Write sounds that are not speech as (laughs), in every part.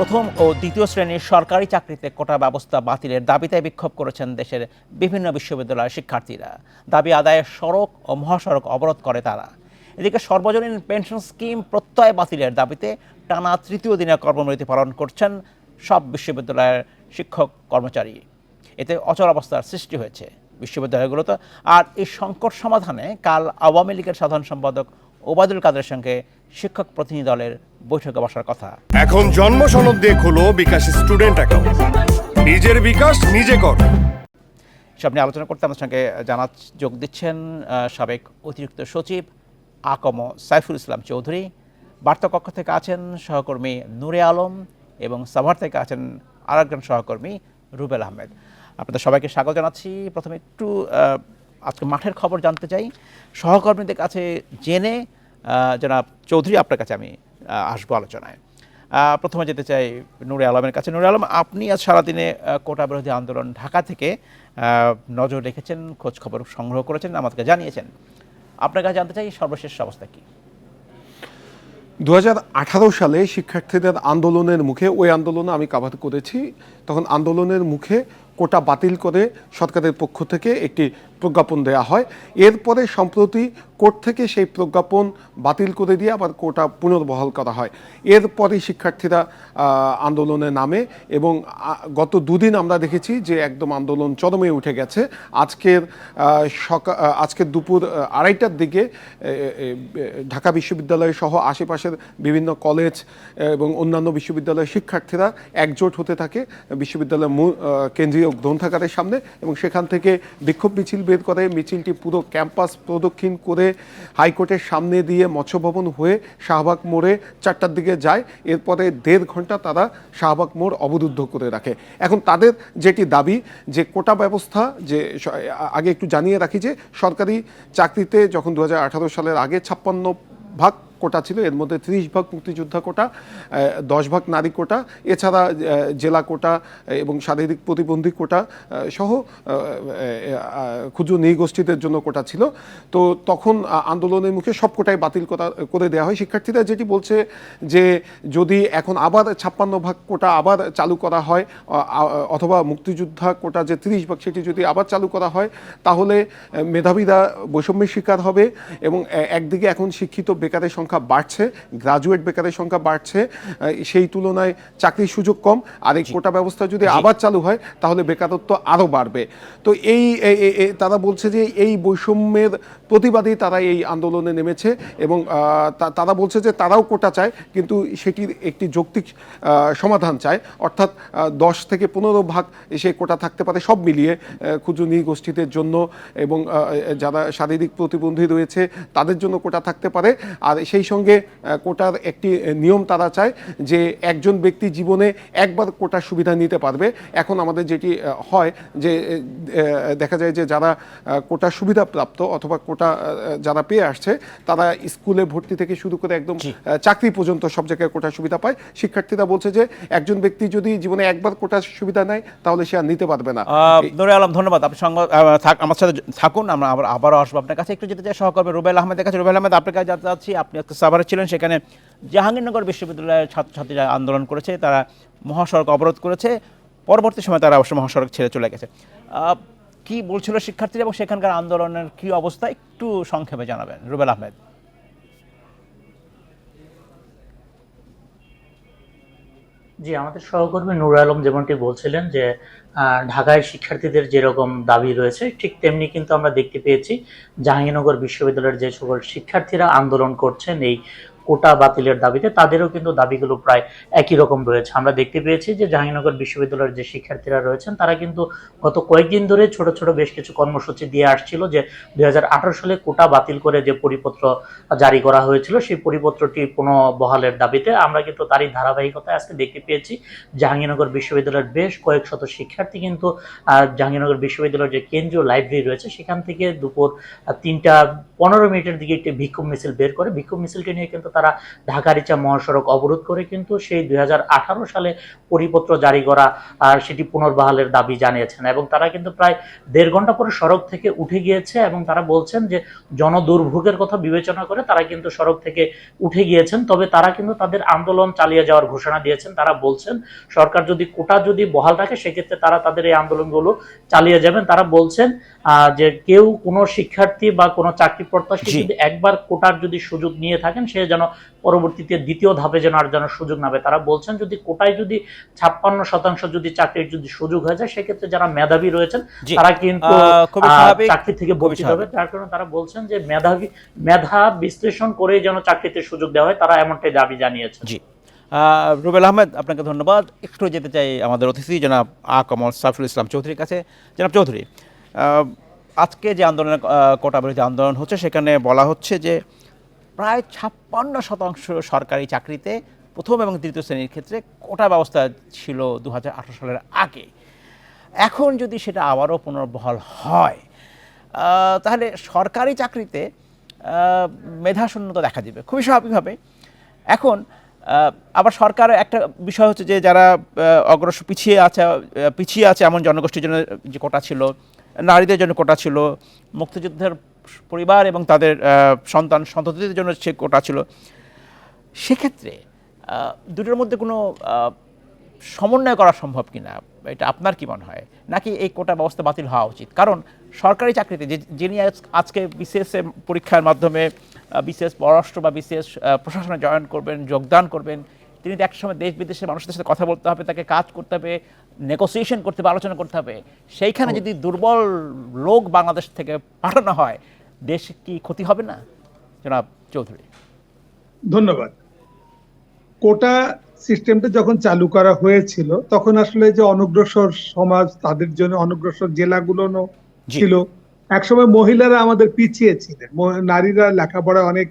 প্রথম ও দ্বিতীয় শ্রেণির সরকারি চাকরিতে কোটা ব্যবস্থা বাতিলের দাবিতে বিক্ষোভ করেছেন দেশের বিভিন্ন বিশ্ববিদ্যালয়ের শিক্ষার্থীরা। দাবি আদায়ে সড়ক ও মহাসড়ক অবরোধ করে তারা। এদিকে সর্বজনীন পেনশন স্কিম প্রত্যয় বাতিলের দাবিতে টানা তৃতীয় দিনে কর্মবিরতি পালন করছেন সব বিশ্ববিদ্যালয়ের শিক্ষক কর্মচারী। এতে অচল অবস্থার সৃষ্টি হয়েছে বিশ্ববিদ্যালয়গুলোতে। আর এই সংকট সমাধানে কাল আওয়ামী লীগের সাধারণ সম্পাদক ওবায়দুল কাদের সঙ্গে শিক্ষক প্রতিনিধি দলের বৈঠকে বসার কথা। এখন জন্ম সনদ দিয়ে খোলো বিকাশ স্টুডেন্ট অ্যাকাউন্ট। নিজের বিকাশ নিজে কর। সব নিয়ে আলোচনা করতে আমার সঙ্গে জানা যোগ দিচ্ছেন সাবেক অতিরিক্ত সচিব আকম সাইফুল ইসলাম চৌধুরী। বার্তা কক্ষ থেকে আছেন সহকর্মী নূরে আলম এবং সাভার থেকে আছেন আরেকজন সহকর্মী রুবেল আহমেদ। আপনাদের সবাইকে স্বাগত জানাচ্ছি। প্রথমে একটু আজকে মাঠের খবর জানতে চাই। সহকর্মীদের কাছে জেনে জনাব চৌধুরী, আপনার কাছে আমি আসব আলোচনায়। প্রথমে যেতে চাই নুরে আলমের কাছে। নুরে আলম, আপনি আজ সারাদিনে কোটা বিরোধী আন্দোলন ঢাকা থেকে নজর রেখেছেন, খোঁজ খবর সংগ্রহ করেছেন, আমাদেরকে জানিয়েছেন। আপনার কাছে জানতে চাই সর্বশেষ অবস্থা কি? দু সালে শিক্ষার্থীদের আন্দোলনের মুখে, ওই আন্দোলনে আমি কাভার করেছি। তখন আন্দোলনের মুখে কোটা বাতিল করে সরকারের পক্ষ থেকে একটি প্রজ্ঞাপন দেওয়া হয়। এরপরে সম্প্রতি কোর্ট থেকে সেই প্রজ্ঞাপন বাতিল করে দিয়ে আবার কোটা পুনর্বহাল করা হয়। এরপরে শিক্ষার্থীরা আন্দোলনে নামে এবং গত দুদিন আমরা দেখেছি যে একদম আন্দোলন চরমে উঠে গেছে। আজকের সকাল আজকের দুপুর আড়াইটার দিকে ঢাকা বিশ্ববিদ্যালয় সহ আশেপাশের বিভিন্ন কলেজ এবং অন্যান্য বিশ্ববিদ্যালয়ের শিক্ষার্থীরা একজোট হতে থাকে। বিশ্ববিদ্যালয়ের মূল কেন্দ্রীয় গ্রন্থাগারের সামনে এবং সেখান থেকে বিক্ষোভ মিছিল বের করে মিছিলটি পুরো ক্যাম্পাস প্রদক্ষিণ করে হাইকোর্টের সামনে দিয়ে মৎস্যভবন হয়ে শাহবাগ মোড়ে চারটার দিকে যায়। এরপরে দেড় ঘণ্টা তারা শাহবাগ মোড় অবরুদ্ধ করে রাখে। এখন তাদের যেটি দাবি, যে কোটা ব্যবস্থা, যে আগে একটু জানিয়ে রাখি যে সরকারি চাকরিতে যখন দু হাজার আঠারো সালের আগে ছাপ্পান্ন ভাগ কোটা ছিল, এর মধ্যে ত্রিশ ভাগ মুক্তিযোদ্ধা কোটা দশ ভাগ নারী কোটা, এছাড়া জেলা কোটা এবং শারীরিক প্রতিবন্ধী কোটা সহ ক্ষুদ্র নৃগোষ্ঠীদের জন্য কোটা ছিল। তো তখন আন্দোলনের মুখে সব কোটাই বাতিল করা করে দেওয়া হয়। শিক্ষার্থীরা যেটি বলছে যে, যদি এখন আবার ছাপ্পান্ন ভাগ কোটা আবার চালু করা হয় অথবা মুক্তিযোদ্ধা কোটা যে তিরিশ ভাগ, সেটি যদি আবার চালু করা হয়, তাহলে মেধাবীরা বৈষম্যের শিকার হবে এবং একদিকে এখন শিক্ষিত বেকারের সংখ্যা বাড়ছে গ্রাজুয়েট বেকারের সংখ্যা বাড়ছে সেই তুলনায় চাকরির সুযোগ কম। আর এই কোটা ব্যবস্থা যদি আবার চালু হয় তাহলে বেকারত্ব আরও বাড়বে। তো এই তারা বলছে যে এই বৈষম্যের প্রতিবাদেই তারা এই আন্দোলনে নেমেছে এবং তারা বলছে যে তারাও কোটা চায় কিন্তু সেটির একটি যৌক্তিক সমাধান চায়। অর্থাৎ দশ থেকে পনেরো ভাগ সে কোটা থাকতে পারে সব মিলিয়ে ক্ষুদ্র নৃগোষ্ঠীদের জন্য এবং যারা শারীরিক প্রতিবন্ধী রয়েছে তাদের জন্য কোটা থাকতে পারে। আর সেই সঙ্গে কোটার একটি নিয়ম তারা চায় যে একজন ব্যক্তি জীবনে একবার কোটার সুবিধা নিতে পারবে। এখন আমাদের যেটি হয় যে দেখা যায় যে যারা কোটার সুবিধা প্রাপ্ত অথবা কোটা যারা পেয়ে আসছে তারা স্কুলে ভর্তি থেকে শুরু করে একদম চাকরি পর্যন্ত সব জায়গায় কোটার সুবিধা পায়। শিক্ষার্থীরা বলছে যে একজন ব্যক্তি যদি জীবনে একবার কোটার সুবিধা নেয় তাহলে সে আর নিতে পারবে না। নুরে আলম ধন্যবাদ। আপনি সংবাদ আমার সাথে থাকুন আমরা আবার আবারও আসব আপনার কাছে। একটু যেতে চাই সহকর্মী রুবেল আহমেদের কাছে। রুবেল আহমেদ আপনার কাছে জানতে চাচ্ছি আপনি সাভারে ছিলেন, সেখানে জাহাঙ্গীরনগর বিশ্ববিদ্যালয়ের ছাত্রছাত্রীরা আন্দোলন করেছে, তারা মহাসড়ক অবরোধ করেছে, পরবর্তী সময় তারা অবশ্য মহাসড়ক ছেড়ে চলে গেছে। কি বলছিল শিক্ষার্থীরা এবং সেখানকার আন্দোলনের কি অবস্থা, একটু সংক্ষেপে জানাবেন, রুবেল আহমেদ। জি, আমাদের সহকর্মী নুর আলম যেমনটি বলছিলেন যে ঢাকায় শিক্ষার্থীদের যেরকম দাবি রয়েছে, ঠিক তেমনি কিন্তু আমরা দেখতে পেয়েছি, জাহাঙ্গীরনগর বিশ্ববিদ্যালয়ের যে সকল শিক্ষার্থীরা আন্দোলন করছেন, এই কোটা বাতিলের দাবিতে তাদেরও কিন্তু দাবিগুলো প্রায় একই রকম রয়েছে। আমরা দেখতে পেয়েছি যে জাহাঙ্গীরনগর বিশ্ববিদ্যালয়ের যে শিক্ষার্থীরা রয়েছেন, তারা কিন্তু গত কয়েকদিন ধরে ছোট ছোট বেশ কিছু কর্মসূচি দিয়ে আসছিল যে দুই হাজার আঠারো সালে কোটা বাতিল করে যে পরিপত্র জারি করা হয়েছিল, সেই পরিপত্রটি পুনঃবহালের দাবিতে আমরা কিন্তু তারই ধারাবাহিকতায় আজকে দেখতে পেয়েছি। জাহাঙ্গীরনগর বিশ্ববিদ্যালয়ের বেশ কয়েক শত শিক্ষার্থী কিন্তু জাহাঙ্গীরনগর বিশ্ববিদ্যালয়ের যে কেন্দ্রীয় লাইব্রেরি রয়েছে, সেখান থেকে দুপুর তিনটা পনেরো মিনিটের দিকে একটি বিক্ষোভ মিছিল বের করে বিক্ষোভ মিছিলটি নিয়ে কিন্তু তারা ঢাকা রিচা মহাসড়ক অবরোধ করে কিন্তু সেই দুই সালে পরিপত্র জারি করা আর সেটি পুনর্বহালের দাবি জানিয়েছেন। এবং তারা কিন্তু প্রায় দেড় ঘণ্টা পরে সড়ক থেকে উঠে গিয়েছে এবং তারা বলছেন যে জনদুর্ভোগের কথা বিবেচনা করে তারা কিন্তু সড়ক থেকে উঠে গিয়েছেন। তবে তারা কিন্তু তাদের আন্দোলন চালিয়ে যাওয়ার ঘোষণা দিয়েছেন। তারা বলছেন সরকার যদি কোটা যদি বহাল রাখে সেক্ষেত্রে তারা তাদের এই আন্দোলনগুলো চালিয়ে যাবেন। তারা বলছেন আহ, যে কেউ কোনো শিক্ষার্থী বা কোনো চাকরি প্রত্যাশী যদি একবার কোটার যদি সুযোগ নিয়ে থাকেন সে যেন পরবর্তীতে দ্বিতীয় ধাপে যেন আর যেন সুযোগ নেবে তারা বলছেন যদি কোটায় যদি ছাপ্পান্ন শতাংশ যদি চাকরির যদি সুযোগ হয়ে যায় সেক্ষেত্রে যারা মেধাবী রয়েছেন তারা কিন্তু চাকরি থেকে বঞ্চিত হবে। যার কারণে তারা বলছেন যে মেধাবী মেধা বিশ্লেষণ করে যেন চাকরিতে সুযোগ দেওয়া হয় তারা এমনটাই দাবি জানিয়েছেন। জি। রুবেল আহমেদ আপনাকে ধন্যবাদ। একটু যেতে চাই আমাদের অতিথি জনাব আ কমল সাইফুল ইসলাম চৌধুরীর কাছে। জনাব চৌধুরী আজকে যে আন্দোলন কোটা বিরোধী আন্দোলন হচ্ছে সেখানে বলা হচ্ছে যে প্রায় ছাপ্পান্ন শতাংশ সরকারি চাকরিতে প্রথম এবং তৃতীয় শ্রেণির ক্ষেত্রে কোটা ব্যবস্থা ছিল দু হাজার আঠেরো সালের আগে। এখন যদি সেটা আবারও পুনর্বহাল হয় তাহলে সরকারি চাকরিতে মেধাশূন্যতা দেখা দেবে। খুবই স্বাভাবিকভাবে। এখন আবার সরকার একটা বিষয় হচ্ছে যে যারা অগ্রসর পিছিয়ে আছে পিছিয়ে আছে এমন জনগোষ্ঠীর জন্য যে কোটা ছিল, নারীদের জন্য কোটা ছিল, মুক্তিযুদ্ধের পরিবার এবং তাদের সন্তান সন্ততিদের জন্য সে কোটা ছিল। সেক্ষেত্রে দুটোর মধ্যে কোনো সমন্বয় করা সম্ভব কিনা? এটা আপনার কি মনে হয়? নাকি এই কোটা ব্যবস্থা বাতিল হওয়া উচিত? কারণ সরকারি চাকরিতে যে যিনি আজ- আজকে বিসিএস পরীক্ষার মাধ্যমে বিসিএস পররাষ্ট্র বা বিসিএস প্রশাসনে জয়েন করবেন যোগদান করবেন তিনি তো একটা সময় দেশ বিদেশের মানুষদের সাথে কথা বলতে হবে তাকে কাজ করতে হবে নেগোসিয়েশন করতে হবে আলোচনা করতে হবে। সেইখানে যদি দুর্বল লোক বাংলাদেশ থেকে পাঠানো হয় দেশ কি ক্ষতি হবে না? জনাব চৌধুরী। ধন্যবাদ। কোটা সিস্টেমটা যখন চালু করা হয়েছিল তখন আসলে যে অনগ্রসর সমাজ তাদের জন্য অনগ্রসর জেলাগুলো। ছিল। একসময় মহিলারা আমাদের পিছিয়ে ছিলেন নারীরা লেখাপড়া অনেক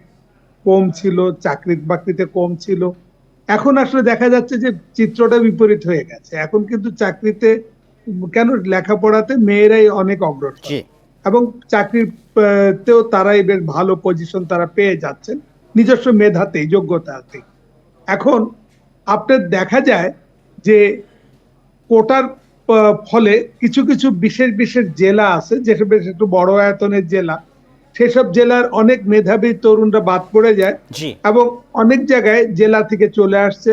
কম ছিল চাকরি বাকরিতে কম ছিল। এখন আসলে দেখা যাচ্ছে যে চিত্রটা বিপরীত হয়ে গেছে। এখন কিন্তু চাকরিতে কেন লেখাপড়াতে মেয়েরাই অনেক অগ্রসর। এবং চাকরির তেও তারাই বেশ ভালো পজিশন তারা পেয়ে যাচ্ছেন। নিজস্ব মেধাতেই যোগ্যতাতেই। এখন আপনার দেখা যায় যে কোটার ফলে কিছু কিছু বিশেষ বিশেষ জেলা আছে যেসব বেশ একটু বড় আয়তনের জেলা সেসব জেলার অনেক মেধাবী তরুণরা বাদ পড়ে যায় এবং অনেক জায়গায় জেলা থেকে চলে আসছে।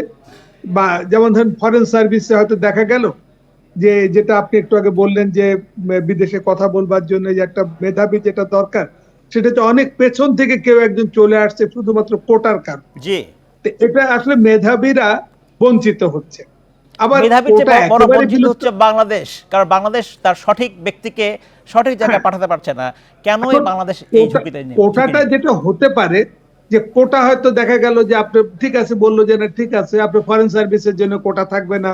বা যেমন ধরেন ফরেন সার্ভিসে হয়তো দেখা গেল যে যেটা আপনি একটু আগে বললেন যে বিদেশে কথা বলবার জন্য যে একটা মেধাবী যেটা দরকার সেটা তো অনেক পেছন থেকে কেউ একজন চলে আসছে শুধুমাত্র কোটার কারণ। এটা আসলে মেধাবীরা বঞ্চিত হচ্ছে। আবার বঞ্চিত হচ্ছে বাংলাদেশ কারণ বাংলাদেশ তার সঠিক ব্যক্তিকে সঠিক জায়গায় হ্যাঁ। পাঠাতে পারছে না। কেনই এখন বাংলাদেশ এই ঝুঁকিতে কোটাটা যেটা হতে পারে যে কোটা হয়তো দেখা গেল যে আপনি ঠিক আছে বলল যে না ঠিক আছে আপনি ফরেন সার্ভিসের জন্য কোটা থাকবে না।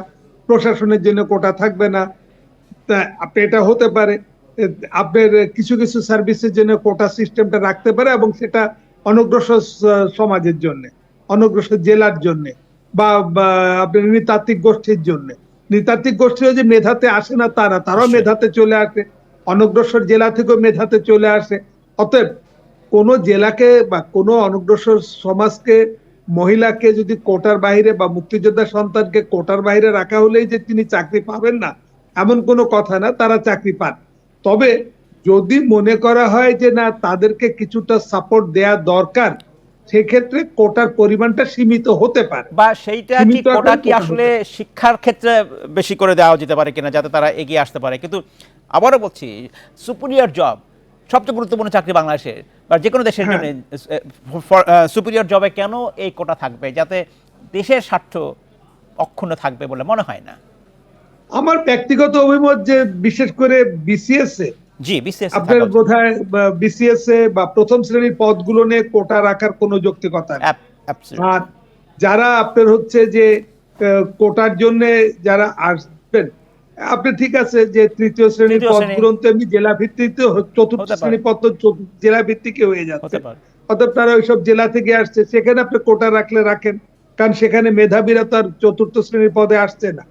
প্রশাসনের জন্য কোটা থাকবে না। তা আপনি এটা হতে পারে। আপনার কিছু কিছু সার্ভিসের জন্য কোটা সিস্টেমটা রাখতে পারে এবং সেটা অনগ্রসর সমাজের জন্য অনগ্রসর জেলার জন্য বা আপনার নৃতাত্ত্বিক গোষ্ঠীর জন্য। নৃতাত্ত্বিক গোষ্ঠীও যে মেধাতে আসে না তারা তারাও মেধাতে চলে আসে। অনগ্রসর জেলা থেকেও মেধাতে চলে আসে। অতএব কোন জেলাকে বা কোন অনগ্রসর সমাজকে মহিলাকে যদি কোটার বাইরে বা মুক্তিযোদ্ধা সন্তানকে কোটার বাইরে রাখা হলেই যে তিনি চাকরি পাবেন না এমন কোনো কথা না তারা চাকরি পান। তবে যদি মনে করা হয় যে না তাদেরকে কিছুটা সাপোর্ট দেয়া দরকার সেক্ষেত্রে কোটার পরিমাণটা সীমিত হতে পারে। বা সেইটা কি কোটা কি আসলে শিক্ষার ক্ষেত্রে বেশি করে দেওয়া যেতে পারে কিনা যাতে তারা এগিয়ে আসতে পারে? কিন্তু আবারও বলছি সুপিরিয়র জব সবচেয়ে গুরুত্বপূর্ণ চাকরি বাংলাদেশের। বা যে কোনো দেশের। জন্য সুপিরিয়র জবে কেন এই কোটা থাকবে? যাতে দেশের স্বার্থ অক্ষুণ্ণ থাকবে বলে মনে হয় না। আমার ব্যক্তিগত অভিমত যে বিশেষ করে বিসিএস এ জি বিসিএস আপনার বোধহয় বিসিএস এ বা প্রথম শ্রেণির পদগুলো নিয়ে কোটা রাখার কোনো যৌক্তিকতা আর যারা আপনার হচ্ছে যে কোটার জন্য যারা আসবেন আপনি ঠিক আছে যে তৃতীয় শ্রেণির পদ। পদগুলো তো এমনি জেলা ভিত্তিতে চতুর্থ। শ্রেণির পদ তো জেলা ভিত্তিকে হয়ে যাচ্ছে। অতএব তারা ওইসব জেলা থেকে আসছে। সেখানে আপনি কোটা রাখলে রাখেন। কারণ সেখানে মেধাবীরা তো আর চতুর্থ শ্রেণির পদে আসছে না।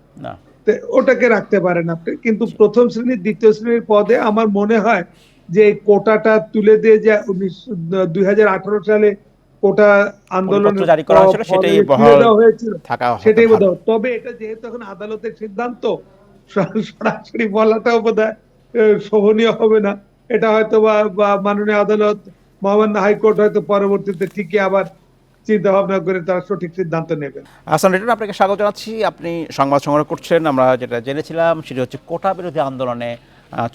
ওটাকে রাখতে পারেন আপনি। কিন্তু প্রথম শ্রেণির দ্বিতীয় শ্রেণির পদে আমার মনে হয় যে কোটাটা তুলে দিয়ে যে উনিশ দুই সালে কোটা আন্দোলন জারি করা হয়েছিল, সেটাই বোধ। তবে এটা যেহেতু এখন আদালতের সিদ্ধান্ত সরাসরি বলাটাও বোধ শোভনীয় হবে না। এটা হয়তো বা মাননীয় আদালত, মহামান্য হাইকোর্ট হয়তো পরবর্তীতে ঠিকই আবার চিন্তা ভাবনা করে তারা সঠিক সিদ্ধান্ত নেবেন। হাসান রিটন আপনাকে স্বাগত জানাচ্ছি। আপনি সংবাদ সংগ্রহ করছেন। আমরা যেটা জেনেছিলাম সেটি হচ্ছে কোটা বিরোধী আন্দোলনে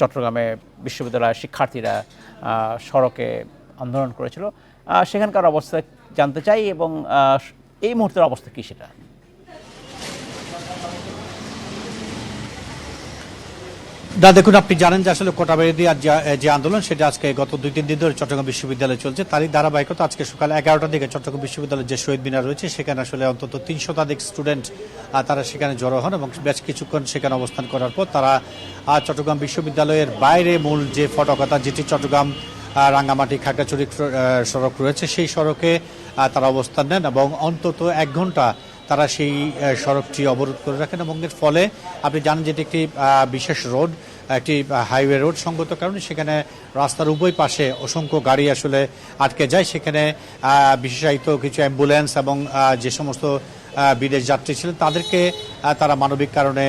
চট্টগ্রামে বিশ্ববিদ্যালয়ের শিক্ষার্থীরা সড়কে আন্দোলন করেছিল। সেখানকার অবস্থা জানতে চাই এবং এই মুহূর্তের অবস্থা কী সেটা? না দেখুন, আপনি জানেন যে আসলে কোটা বিরোধী আর যে- আন্দোলন, সেটা আজকে গত দুই, তিন দিন ধরে চট্টগ্রাম বিশ্ববিদ্যালয়ে চলছে। তারই ধারাবাহিকতা আজকে সকাল এগারোটার দিকে চট্টগ্রাম বিশ্ববিদ্যালয়ের যে শহীদ মিনার রয়েছে, সেখানে আসলে অন্তত তিন শতাধিক স্টুডেন্ট তারা সেখানে জড়ো হন এবং বেশ কিছুক্ষণ সেখানে অবস্থান করার পর তারা চট্টগ্রাম বিশ্ববিদ্যালয়ের বাইরে মূল যে ফটকতা, যেটি চট্টগ্রাম রাঙ্গামাটি খাগড়াছড়ি সড়ক রয়েছে, সেই সড়কে তারা অবস্থান নেন এবং অন্তত এক ঘণ্টা তারা সেই সড়কটি অবরোধ করে রাখেন এবং এর ফলে আপনি জানেন যে এটি একটি বিশেষ রোড। একটি হাইওয়ে রোড সঙ্গত কারণে সেখানে রাস্তার উভয় পাশে অসংখ্য গাড়ি আসলে আটকে যায়। সেখানে বিশেষায়িত কিছু অ্যাম্বুলেন্স এবং যে সমস্ত বিদেশ যাত্রী ছিলেন তাদেরকে তারা মানবিক কারণে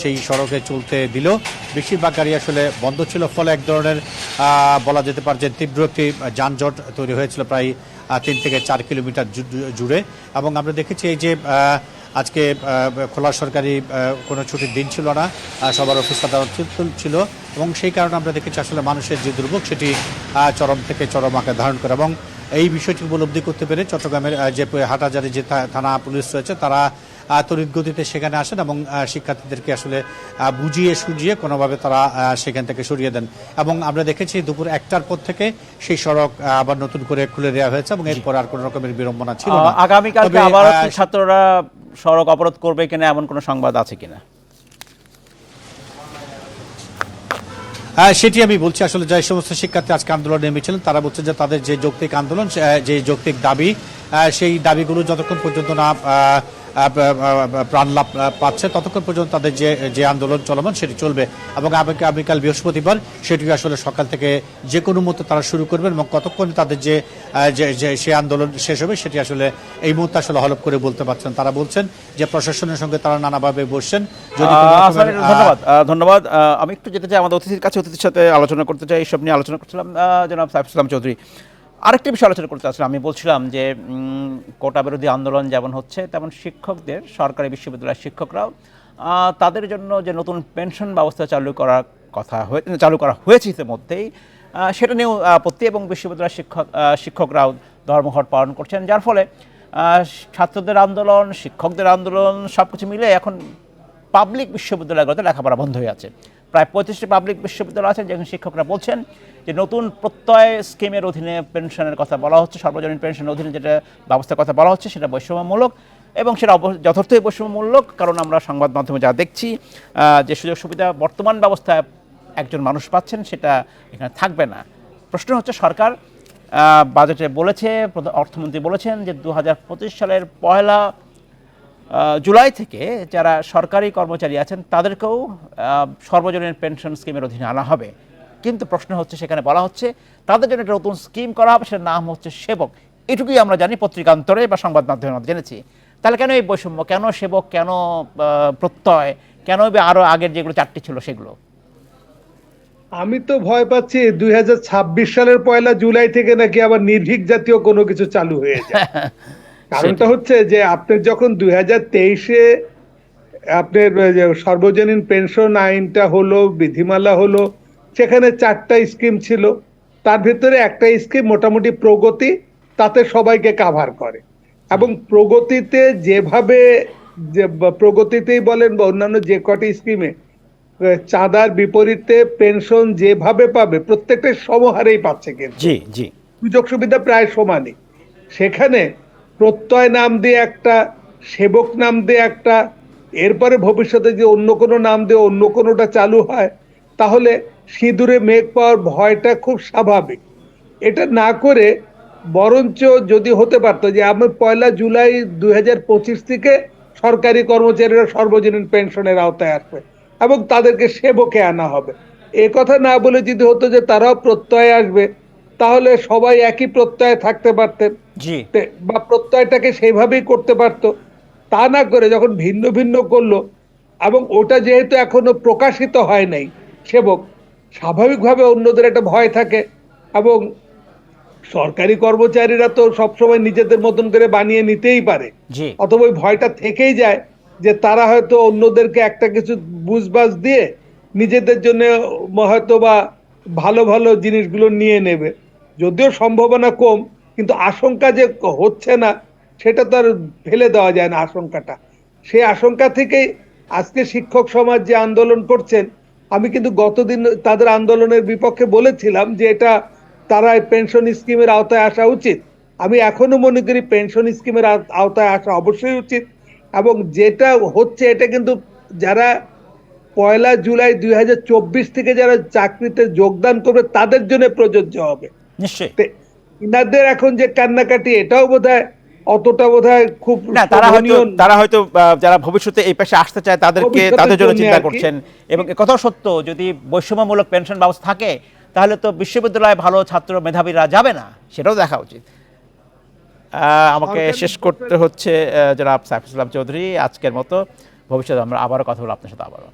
সেই সড়কে চলতে দিল। বেশিরভাগ গাড়ি আসলে বন্ধ ছিল, ফলে এক ধরনের বলা যেতে পারে যে তীব্র একটি যানজট তৈরি হয়েছিল প্রায় তিন থেকে চার কিলোমিটার জুড়ে। এবং আমরা দেখেছি এই যে আজকে খোলা সরকারি কোনো ছুটির দিন ছিল না সবার অফিস আদালত ছিল- এবং সেই কারণে আমরা দেখেছি আসলে মানুষের যে দুর্ভোগ সেটি চরম থেকে চরম আকার ধারণ করে এবং এই বিষয়টি উপলব্ধি করতে পেরে চট্টগ্রামের যে হাটাজারি যে থানা পুলিশ রয়েছে, তারা তড়িৎ গতিতে সেখানে আসেন এবং শিক্ষার্থীদেরকে আসলে বুঝিয়ে সুজিয়ে কোনোভাবে তারা সেখান থেকে সরিয়ে দেন। এবং আমরা দেখেছি দুপুর একটার পর থেকে সেই সড়ক আবার নতুন করে খুলে দেওয়া হয়েছে এবং এরপর আর কোনো রকমের বিড়ম্বনা ছিল না। আগামীকালকে কি ছাত্ররা সড়ক অবরোধ করবে কিনা এমন কোনো সংবাদ আছে কিনা? হ্যাঁ সেটি আমি বলছি আসলে যে সমস্ত শিক্ষার্থী আজকে আন্দোলন নেমেছিলেন তারা বলছে যে তাদের যে যৌক্তিক আন্দোলন যে যৌক্তিক দাবি সেই দাবিগুলো যতক্ষণ পর্যন্ত না প্রাণ লাভ পাচ্ছে। ততক্ষণ পর্যন্ত তাদের যে যে আন্দোলন চলমান সেটি চলবে। এবং আগামীকাল বৃহস্পতিবার সেটি আসলে সকাল থেকে যে কোনো মতো তারা শুরু করবেন এবং কতক্ষণ তাদের যে সে আন্দোলন শেষ হবে সেটি আসলে এই মুহূর্তে আসলে হলপ করে বলতে পারছেন। তারা বলছেন যে প্রশাসনের সঙ্গে তারা নানাভাবে বসছেন। ধন্যবাদ। ধন্যবাদ। আমি একটু যেতে চাই। আমাদের অতিথির কাছে অতিথির সাথে আলোচনা করতে চাই। এইসব নিয়ে আলোচনা করছিলাম। জনাব সাইফুল ইসলাম চৌধুরী। আরেকটি বিষয় আলোচনা করতে চাচ্ছিলাম। আমি বলছিলাম যে কোটা বিরোধী আন্দোলন যেমন হচ্ছে, তেমন শিক্ষকদের, সরকারি বিশ্ববিদ্যালয়ের শিক্ষকরাও তাদের জন্য যে নতুন পেনশন ব্যবস্থা চালু করার কথা হয়ে, চালু করা হয়েছে ইতিমধ্যেই সেটা নিয়েও আপত্তি এবং বিশ্ববিদ্যালয়ের শিক্ষক শিক্ষকরাও ধর্মঘট পালন করছেন। যার ফলে ছাত্রদের আন্দোলন, শিক্ষকদের আন্দোলন সব কিছু মিলে এখন পাবলিক বিশ্ববিদ্যালয়গুলোতে লেখাপড়া বন্ধ হয়ে আছে। প্রায় পঁয়ত্রিশটি পাবলিক বিশ্ববিদ্যালয় আছে যেখানে শিক্ষকরা বলছেন যে নতুন প্রত্যয় স্কিমের অধীনে পেনশনের কথা বলা হচ্ছে, সর্বজনীন পেনশনের অধীনে যেটা ব্যবস্থার কথা বলা হচ্ছে সেটা বৈষম্যমূলক এবং সেটা যথার্থই বৈষম্যমূলক কারণ আমরা সংবাদ মাধ্যমে যা দেখছি যে সুযোগ সুবিধা বর্তমান ব্যবস্থায় একজন মানুষ পাচ্ছেন সেটা এখানে থাকবে না। প্রশ্ন হচ্ছে সরকার বাজেটে বলেছে অর্থমন্ত্রী বলেছেন যে দু হাজার পঁচিশ সালের পয়লা জুলাই থেকে যারা সরকারি কর্মচারী আছেন তাদেরকেও সর্বজনীন পেনশন স্কিমের অধীনে আনা হবে। কিন্তু প্রশ্ন হচ্ছে সেখানে বলা হচ্ছে তাদের জন্য একটা নতুন স্কিম করা হবে সেটার নাম হচ্ছে সেবক। এটুকুই আমরা জানি পত্রিকান্তরে বা সংবাদ মাধ্যমে আমরা জেনেছি। তাহলে কেন এই বৈষম্য? কেন সেবক? কেন প্রত্যয়? কেন আরও আগের যেগুলো চারটি ছিল সেগুলো? আমি তো ভয় পাচ্ছি দুই হাজার ছাব্বিশ সালের পয়লা জুলাই থেকে নাকি আবার নির্ভীক জাতীয় কোনো কিছু চালু হয়ে যায়। (laughs) কারণটা হচ্ছে যে আপনার যখন দুই হাজার তেইশে আপনার সর্বজনীন পেনশন আইনটা হলো বিধিমালা হলো সেখানে চারটা স্কিম ছিল। তার ভিতরে একটা স্কিম মোটামুটি প্রগতি তাতে সবাইকে কাভার করে। এবং প্রগতিতে যেভাবে যে প্রগতিতেই বলেন বা অন্যান্য যে কটি স্কিমে চাঁদার বিপরীতে পেনশন যেভাবে পাবে প্রত্যেকটা সমহারেই পাচ্ছে কিন্তু। জি জি। সুযোগ সুবিধা প্রায় সমানই। সেখানে প্রত্যয় নাম দিয়ে একটা, সেবক নাম দিয়ে একটা, এরপরে ভবিষ্যতে যে অন্য কোনো নাম দিয়ে অন্য কোনোটা চালু হয়, তাহলে সিঁদুরে মেঘ পাওয়ার ভয়টা খুব স্বাভাবিক। এটা না করে বরঞ্চ যদি হতে পারতো যে আমি পয়লা জুলাই দুই হাজার পঁচিশ থেকে সরকারি কর্মচারীরা সর্বজনীন পেনশনের আওতায় আসবে এবং তাদেরকে সেবকে আনা হবে। এ কথা না বলে যদি হতো যে তারাও প্রত্যয়ে আসবে তাহলে সবাই একই প্রত্যয়ে থাকতে পারতেন। বা প্রত্যয়টাকে সেইভাবেই করতে পারতো। তা না করে যখন ভিন্ন ভিন্ন করল এবং ওটা যেহেতু এখনও প্রকাশিত হয় নাই সেবক স্বাভাবিকভাবে অন্যদের একটা ভয় থাকে এবং সরকারি কর্মচারীরা তো সবসময় নিজেদের মতন করে বানিয়ে নিতেই পারে। অথবা ওই ভয়টা থেকেই যায় যে তারা হয়তো অন্যদেরকে একটা কিছু বুঝবাজ দিয়ে নিজেদের জন্য হয়তো বা ভালো ভালো জিনিসগুলো নিয়ে নেবে। যদিও সম্ভাবনা কম, কিন্তু আশঙ্কা যে হচ্ছে না, সেটা তো আর ফেলে দেওয়া যায় না আশঙ্কাটা। সেই আশঙ্কা থেকেই আজকে শিক্ষক সমাজ যে আন্দোলন করছেন, আমি কিন্তু গতদিন তাদের আন্দোলনের বিপক্ষে বলেছিলাম যে এটা তারা পেনশন স্কিমের আওতায় আসা উচিত। আমি এখনও মনে করি পেনশন স্কিমের আও- আওতায় আসা অবশ্যই উচিত এবং যেটা হচ্ছে এটা কিন্তু যারা পয়লা জুলাই দুই হাজার চব্বিশ থেকে যারা চাকরিতে যোগদান করবে, তাদের জন্য প্রযোজ্য হবে। নিশ্চয়ই। ইনাদের এখন যে কান্নাকাটি এটাও বোধহয় অতটা বোধহয় খুব না তারা হয়তো তারা হয়তো যারা ভবিষ্যতে এই পেশে আসতে চায় তাদেরকে তাদের জন্য চিন্তা করছেন। এবং কথাও সত্য যদি বৈষম্যমূলক পেনশন ব্যবস্থা থাকে তাহলে তো বিশ্ববিদ্যালয়ে ভালো ছাত্র মেধাবীরা যাবে না সেটাও দেখা উচিত। আহ, আমাকে শেষ করতে হচ্ছে জনাব সাইফুল ইসলাম চৌধুরী আজকের মতো। ভবিষ্যতে আমরা আবারও কথা বলব আপনার সাথে আবারও।